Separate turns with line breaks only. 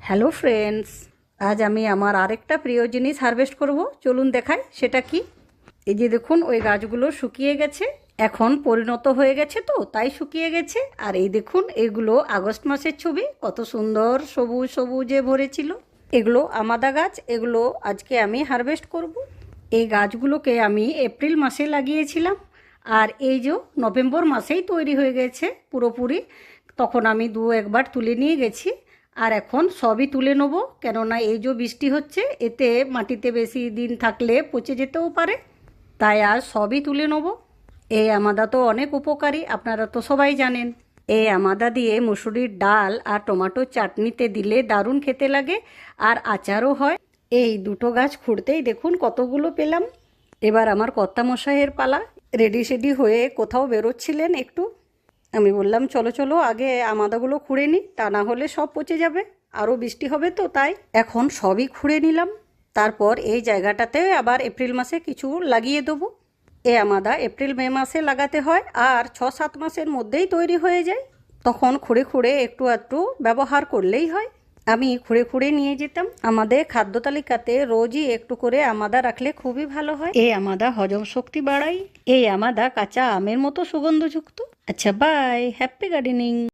Hello friends, আজ আমি আমার আরেকটা প্রিয় জিনিস হারভেস্ট করব। চলুন দেখাই, সেটা কি? এই যে দেখুন, ওই গাছগুলো শুকিয়ে গেছে। এখন পরিণত হয়ে গেছে তো, তাই শুকিয়ে গেছে। আর এই দেখুন, এগুলো আগস্ট মাসের ছবি, কত সুন্দর সবুজ সবুজে ভরেছিল। এগুলো আমাদা গাছ, এগুলো আজকে আমি হারভেস্ট করব। এই গাছগুলোকে আমি এপ্রিল মাসে লাগিয়েছিলাম। আর এই যে নভেম্বর মাসেই তৈরি হয়ে গেছে পুরোপুরি, তখন আমি দু একবার তুলে নিয়ে গেছি। আর এখন সবই তুলে নেব, কেননা এই যে বৃষ্টি হচ্ছে, এতে মাটিতে বেশি দিন থাকলে পচে যেতেও পারে। তাই আর সবই তুলে নেব। এই আমাদা তো অনেক উপকারী, আপনারা তো সবাই জানেন। এই আমাদা দিয়ে মুসুরির ডাল আর টমেটো চাটনিতে দিলে দারুণ খেতে লাগে আর আচারও হয়। এই দুটো গাছ খুঁড়তেই দেখুন কতগুলো পেলাম। এবার আমার কর্তামশাইয়ের পালা। রেডি সেডি হয়ে কোথাও বেরোচ্ছিলেন একটু। আমি বললাম, চলো চলো, আগে আমাদাগুলো খুঁড়ে নিই তা না হলে সব পচে যাবে আরও বৃষ্টি হবে তো, তাই। এখন সবই খুঁড়ে নিলাম, তারপর এই জায়গাটাতে আবার এপ্রিল মাসে কিছু লাগিয়ে দেবো। এ আমাদা, এপ্রিল, মে মাসে লাগাতে হয়, আর ছ সাত মাসের মধ্যেই তৈরি হয়ে যায়। তখন খুঁড়ে খুঁড়ে একটু একটু ব্যবহার করলেই হয়। আমি খুঁড়ে খুঁড়ে নিয়ে যেতাম। আমাদের খাদ্য তালিকাতে রোজই একটু করে আমাদা রাখলে খুবই ভালো হয়। এই আমাদা হজম শক্তি বাড়াই। এই আমাদা কাঁচা আমের মতো সুগন্ধযুক্ত। আচ্ছা বাই হ্যাপি গার্ডেনিং